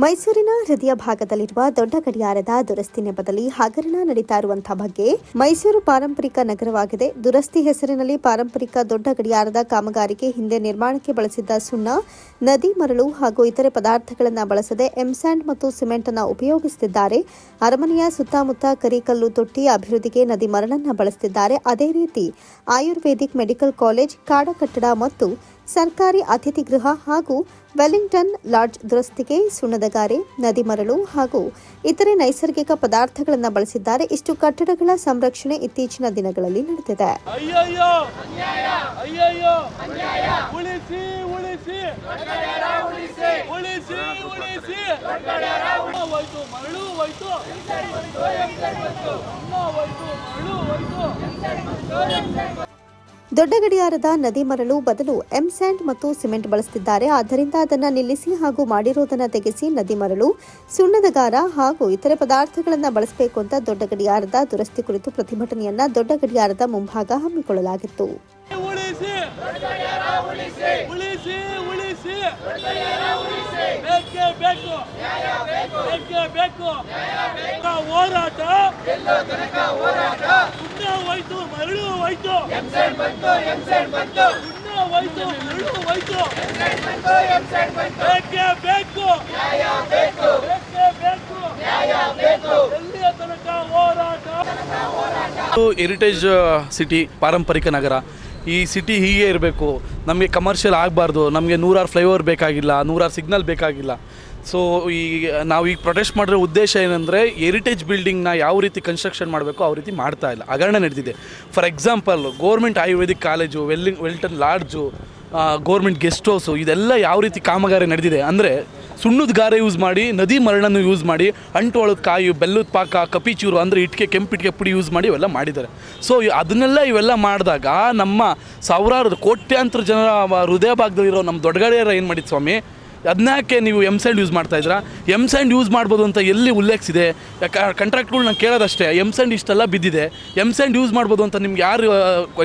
ಮೈಸೂರಿನ ಹೃದಯ ಭಾಗದಲ್ಲಿರುವ ದೊಡ್ಡ ಗಡಿಯಾರದ ದುರಸ್ತಿ ನೆಪದಲ್ಲಿ ಹಗರಣ ನಡೀತಾ ಇರುವಂತಹ ಬಗ್ಗೆ ಮೈಸೂರು ಪಾರಂಪರಿಕ ನಗರವಾಗಿದೆ. ದುರಸ್ತಿ ಹೆಸರಿನಲ್ಲಿ ಪಾರಂಪರಿಕ ದೊಡ್ಡ ಗಡಿಯಾರದ ಕಾಮಗಾರಿಗೆ ಹಿಂದೆ ನಿರ್ಮಾಣಕ್ಕೆ ಬಳಸಿದ್ದ ಸುಣ್ಣ, ನದಿ ಮರಳು ಹಾಗೂ ಇತರೆ ಪದಾರ್ಥಗಳನ್ನು ಬಳಸದೆ ಎಂಸ್ಯಾಂಡ್ ಮತ್ತು ಸಿಮೆಂಟ್ ಅನ್ನು ಉಪಯೋಗಿಸುತ್ತಿದ್ದಾರೆ ಅರಮನೆಯ ಸುತ್ತಮುತ್ತ ಕರಿಕಲ್ಲು ತೊಟ್ಟಿ ಅಭಿವೃದ್ಧಿಗೆ ನದಿ ಮರಳನ್ನು ಬಳಸುತ್ತಿದ್ದಾರೆ ಅದೇ ರೀತಿ ಆಯುರ್ವೇದಿಕ್ ಮೆಡಿಕಲ್ ಕಾಲೇಜ್ ಕಾಡ ಕಟ್ಟಡ ಮತ್ತು ಸರ್ಕಾರಿ ಅತಿಥಿ ಗೃಹ ಹಾಗೂ ವೆಲ್ಲಿಂಗ್ಟನ್ ಲಾಡ್ಜ್ ದುರಸ್ತಿಗೆ ಸುಣ್ಣದಗಾರೆ, ನದಿ ಮರಳು ಹಾಗೂ ಇತರೆ ನೈಸರ್ಗಿಕ ಪದಾರ್ಥಗಳನ್ನು ಬಳಸಿದ್ದಾರೆ. ಇಷ್ಟು ಕಟ್ಟಡಗಳ ಸಂರಕ್ಷಣೆ ಇತ್ತೀಚಿನ ದಿನಗಳಲ್ಲಿ ನಡೆದಿದೆ. ದೊಡ್ಡ ಗಡಿಯಾರದ ನದಿ ಮರಳು ಬದಲು ಎಂ ಸ್ಯಾಂಡ್ ಮತ್ತು ಸಿಮೆಂಟ್ ಬಳಸುತ್ತಿದ್ದಾರೆ ಆದ್ದರಿಂದ ಅದನ್ನು ನಿಲ್ಲಿಸಿ ಹಾಗೂ ಮಾಡಿರೋದನ್ನು ತೆಗೆಸಿ ನದಿ ಮರಳು ಸುಣ್ಣದಗಾರ ಹಾಗೂ ಇತರೆ ಪದಾರ್ಥಗಳನ್ನು ಬಳಸಬೇಕು ಅಂತ ದೊಡ್ಡ ಗಡಿಯಾರದ ದುರಸ್ತಿ ಕುರಿತು ಪ್ರತಿಭಟನೆಯನ್ನ ದೊಡ್ಡ ಗಡಿಯಾರದ ಮುಂಭಾಗ ಹಮ್ಮಿಕೊಳ್ಳಲಾಗಿತ್ತು. ಉಳಿಸಿ ಸುಣ್ಣ ಹೋಯ್ತು ಮರಳು ಹೋಯ್ತು. ಮರಳು ಬಂತು ಬೇಕೇ ಬೇಕು. ಹೋರಾಟ? ಹೆರಿಟೇಜ್ ಸಿಟಿ ಪಾರಂಪರಿಕ ನಗರ. ಈ ಸಿಟಿ ಹೀಗೆ ಇರಬೇಕು, ನಮಗೆ ಕಮರ್ಷಿಯಲ್ ಆಗಬಾರ್ದು, ನಮಗೆ ನೂರಾರು ಫ್ಲೈಓವರ್ ಬೇಕಾಗಿಲ್ಲ, ನೂರಾರು ಸಿಗ್ನಲ್ ಬೇಕಾಗಿಲ್ಲ. ಸೊ ಈ, ನಾವು ಈಗ ಪ್ರೊಟೆಸ್ಟ್ ಮಾಡಿರೋ ಉದ್ದೇಶ ಏನಂದರೆ ಹೆರಿಟೇಜ್ ಬಿಲ್ಡಿಂಗ್ನ ಯಾವ ರೀತಿ ಕನ್ಸ್ಟ್ರಕ್ಷನ್ ಮಾಡಬೇಕು ಆ ರೀತಿ ಮಾಡ್ತಾ ಇಲ್ಲ. ಹಗರಣ ನಡೆದಿದೆ. For example government ayurvedic college ವೆಲ್ಲಿಂಗ್ Wellington lodge government guest house ಇದೆಲ್ಲ ಯಾವ ರೀತಿ ಕಾಮಗಾರಿ ನಡೆದಿದೆ ಅಂದರೆ ಸುಣ್ಣದ ಗಾರೆ ಯೂಸ್ ಮಾಡಿ, ನದಿ ಮರಳನ್ನು ಯೂಸ್ ಮಾಡಿ ಅಂಟೋಳದ ಕಾಯಿ, ಬೆಲ್ಲದ ಪಾಕ, ಕಪಿಚೂರು ಅಂದರೆ ಇಟ್ಟಿಗೆ ಕೆಂಪಿಟ್ಟಿಗೆ ಪುಡಿ ಯೂಸ್ ಮಾಡಿ ಇವೆಲ್ಲ ಮಾಡಿದ್ದಾರೆ. ಸೊ ಅದನ್ನೆಲ್ಲ ಇವೆಲ್ಲ ಮಾಡಿದಾಗ ನಮ್ಮ ಸಾವಿರಾರು ಕೋಟ್ಯಾಂತರ ಜನರ ಹೃದಯ ಭಾಗದಲ್ಲಿರೋ ನಮ್ಮ ದೊಡ್ಡಗಡೆಯರ ಏನು ಮಾಡಿದ್ದು ಸ್ವಾಮಿ ಅದನ್ನಕ್ಕೆ ನೀವು ಎಂ ಸ್ಯಾಂಡ್ ಯೂಸ್ ಮಾಡ್ತಾ ಇದ್ದೀರಾ? ಎಂ ಸ್ಯಾಂಡ್ ಯೂಸ್ ಮಾಡ್ಬೋದು ಅಂತ ಎಲ್ಲಿ ಉಲ್ಲೇಖಿಸಿದೆ? ಕಂಟ್ರಾಕ್ಟ್ಗಳು ನಾನು ಕೇಳೋದಷ್ಟೇ ಎಂ ಸ್ಯಾಂಡ್ ಇಷ್ಟೆಲ್ಲ ಬಿದ್ದಿದೆ. ಎಂ ಸ್ಯಾಂಡ್ ಯೂಸ್ ಮಾಡ್ಬೋದು ಅಂತ ನಿಮ್ಗೆ ಯಾರು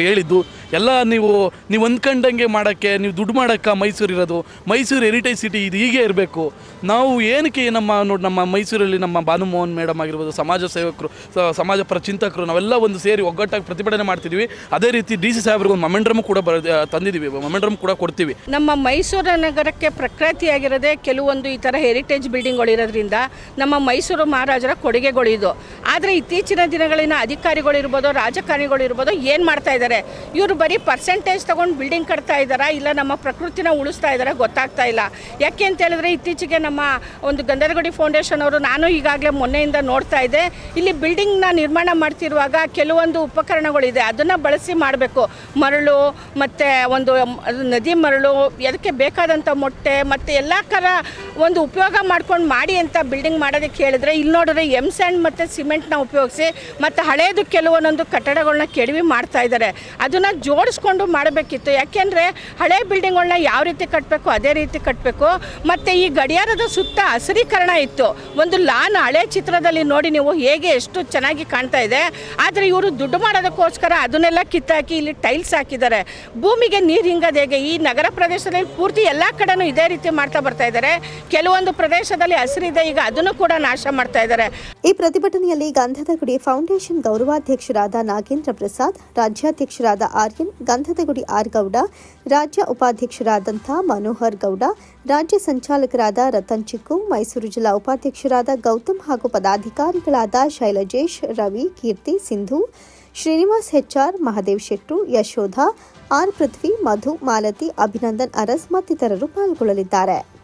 ಹೇಳಿದ್ದು? ಎಲ್ಲ ನೀವು ನೀವು ಅಂದ್ಕೊಂಡಂಗೆ ಮಾಡೋಕ್ಕೆ, ನೀವು ದುಡ್ಡು ಮಾಡೋಕ್ಕೆ ಮೈಸೂರು ಇರೋದು, ಮೈಸೂರು ಹೆರಿಟೇಜ್ ಸಿಟಿ ಇದು ಹೀಗೆ ಇರಬೇಕು. ನಾವು ಏನಕ್ಕೆ ನಮ್ಮ, ನೋಡಿ ನಮ್ಮ ಮೈಸೂರಲ್ಲಿ ನಮ್ಮ ಭಾನುಮೋಹನ್ ಮೇಡಮ್ ಆಗಿರ್ಬೋದು, ಸಮಾಜ ಸೇವಕರು ಸಮಾಜ ಪರ ಚಿಂತಕರು, ನಾವೆಲ್ಲ ಒಂದು ಸೇರಿ ಒಗ್ಗಟ್ಟಾಗಿ ಪ್ರತಿಭಟನೆ ಮಾಡ್ತಿದ್ವಿ. ಅದೇ ರೀತಿ ಡಿ ಸಿ ಸಾಹೇಬ್ರಿಗೆ ಒಂದು ಮೊಮೆಂಡ್ರಮ್ ಕೂಡ ಬರ ತಂದಿದ್ದೀವಿ, ಮೊಮೆಂಡ್ರಮ್ ಕೂಡ ಕೊಡ್ತೀವಿ. ನಮ್ಮ ಮೈಸೂರು ನಗರಕ್ಕೆ ಪ್ರಕೃತಿಯಾಗಿರೋದೇ ಕೆಲವೊಂದು ಈ ಥರ ಹೆರಿಟೇಜ್ ಬಿಲ್ಡಿಂಗ್ಗಳಿರೋದ್ರಿಂದ ನಮ್ಮ ಮೈಸೂರು ಮಹಾರಾಜರ ಕೊಡುಗೆಗಳು ಇದು. ಆದರೆ ಇತ್ತೀಚಿನ ದಿನಗಳಿನ ಅಧಿಕಾರಿಗಳಿರ್ಬೋದು ರಾಜಕಾರಣಿಗಳಿರ್ಬೋದು ಏನು ಮಾಡ್ತಾ ಇದ್ದಾರೆ ಇವರು ಬರೀ ಪರ್ಸೆಂಟೇಜ್ ತೊಗೊಂಡು ಬಿಲ್ಡಿಂಗ್ ಕಟ್ತಾ ಇದ್ದಾರಾ? ಇಲ್ಲ ನಮ್ಮ ಪ್ರಕೃತಿನ ಉಳಿಸ್ತಾ ಇದ್ದಾರಾ? ಗೊತ್ತಾಗ್ತಾ ಇಲ್ಲ. ಯಾಕೆ ಅಂತ ಹೇಳಿದ್ರೆ ಇತ್ತೀಚೆಗೆ ನಮ್ಮ ಒಂದು ಗಂಧದಗುಡಿ ಫೌಂಡೇಶನ್ ಅವರು ನಾನು ಈಗಾಗಲೇ ಮೊನ್ನೆಯಿಂದ ನೋಡ್ತಾ ಇದ್ದೆ. ಇಲ್ಲಿ ಬಿಲ್ಡಿಂಗ್ನ ನಿರ್ಮಾಣ ಮಾಡ್ತಿರುವಾಗ ಕೆಲವೊಂದು ಉಪಕರಣಗಳಿದೆ. ಅದನ್ನು ಬಳಸಿ ಮಾಡಬೇಕು. ಮರಳು, ಮತ್ತು ಒಂದು ನದಿ ಮರಳು ಅದಕ್ಕೆ ಬೇಕಾದಂಥ ಮೊಟ್ಟೆ, ಮತ್ತು ಎಲ್ಲ ಥರ ಒಂದು ಉಪಯೋಗ ಮಾಡ್ಕೊಂಡು ಮಾಡಿ ಅಂತ ಬಿಲ್ಡಿಂಗ್ ಮಾಡೋದಕ್ಕೆ ಹೇಳಿದ್ರೆ ಇಲ್ಲಿ ನೋಡಿದ್ರೆ ಎಂ ಸ್ಯಾಂಡ್ ಮತ್ತು ಸಿಮೆಂಟ್ನ ಉಪಯೋಗಿಸಿ, ಮತ್ತು ಹಳೇದು ಕೆಲವೊಂದೊಂದು ಕಟ್ಟಡಗಳನ್ನ ಕೆಡವಿ ಮಾಡ್ತಾ ಇದ್ದಾರೆ. ಅದನ್ನು ಜೋಡಿಸ್ಕೊಂಡು ಮಾಡಬೇಕಿತ್ತು. ಯಾಕೆಂದರೆ ಹಳೆ ಬಿಲ್ಡಿಂಗ್ಗಳನ್ನ ಯಾವ ರೀತಿ ಕಟ್ಟಬೇಕು ಅದೇ ರೀತಿ ಕಟ್ಟಬೇಕು ಮತ್ತು ಈ ಗಡಿಯಾರದ ಸುತ್ತ ಹಸಿರೀಕರಣ ಇತ್ತು. ಒಂದು ಲಾನ್ ಹಳೆ ಚಿತ್ರದಲ್ಲಿ ನೋಡಿ ನೀವು ಹೇಗೆ ಎಷ್ಟು ಚೆನ್ನಾಗಿ ಕಾಣ್ತಾ ಇದೆ. ಆದರೆ ಇವರು ದುಡ್ಡು ಮಾಡೋದಕ್ಕೋಸ್ಕರ ಅದನ್ನೆಲ್ಲ ಕಿತ್ತಾಕಿ ಇಲ್ಲಿ ಟೈಲ್ಸ್ ಹಾಕಿದ್ದಾರೆ. ಭೂಮಿಗೆ ನೀರು ಹಿಂಗದ ಹೇಗೆ? ಈ ನಗರ ಪ್ರದೇಶದಲ್ಲಿ ಪೂರ್ತಿ ಎಲ್ಲ ಕಡೆನೂ ಇದೇ ರೀತಿ ಮಾಡ್ತಾ ಬರ್ತಾ ಇದ್ದಾರೆ. ಕೆಲವೊಂದು ಪ್ರದೇಶದಲ್ಲಿ ಹಸಿರಿದೆ, ಈಗ ಅದನ್ನು ಕೂಡ ನಾಶ ಮಾಡ್ತಾ ಇದ್ದಾರೆ. ಈ ಪ್ರತಿಭಟನೆಯಲ್ಲಿ ಗಂಧದ ಗುಡಿ ಫೌಂಡೇಶನ್ ಗೌರವಾಧ್ಯಕ್ಷರಾದ ನಾಗೇಂದ್ರ ಪ್ರಸಾದ್, ರಾಜ್ಯಾಧ್ಯಕ್ಷರಾದ ಆರ್ಯನ್ ಗಂಧದ ಗುಡಿ ಆರ್ ಗೌಡ ರಾಜ್ಯ ಉಪಾಧ್ಯಕ್ಷರಾದಂಥ ಮನೋಹರ್ ಗೌಡ, ರಾಜ್ಯ ಸಂಚಾಲಕರಾದ ರತನ್ ಚಿಕ್ಕು, ಮೈಸೂರು ಜಿಲ್ಲಾ ಉಪಾಧ್ಯಕ್ಷರಾದ ಗೌತಮ್ ಹಾಗೂ ಪದಾಧಿಕಾರಿಗಳಾದ Shailajesh, Ravi, Keerthi, Sindhu, Srinivas H R, Mahadev Shettu, Yashodha, R Prithvi, Madhu, Malathi, Abhinandan Aras ಮತ್ತಿತರರು ಪಾಲ್ಗೊಳ್ಳಲಿದ್ದಾರೆ.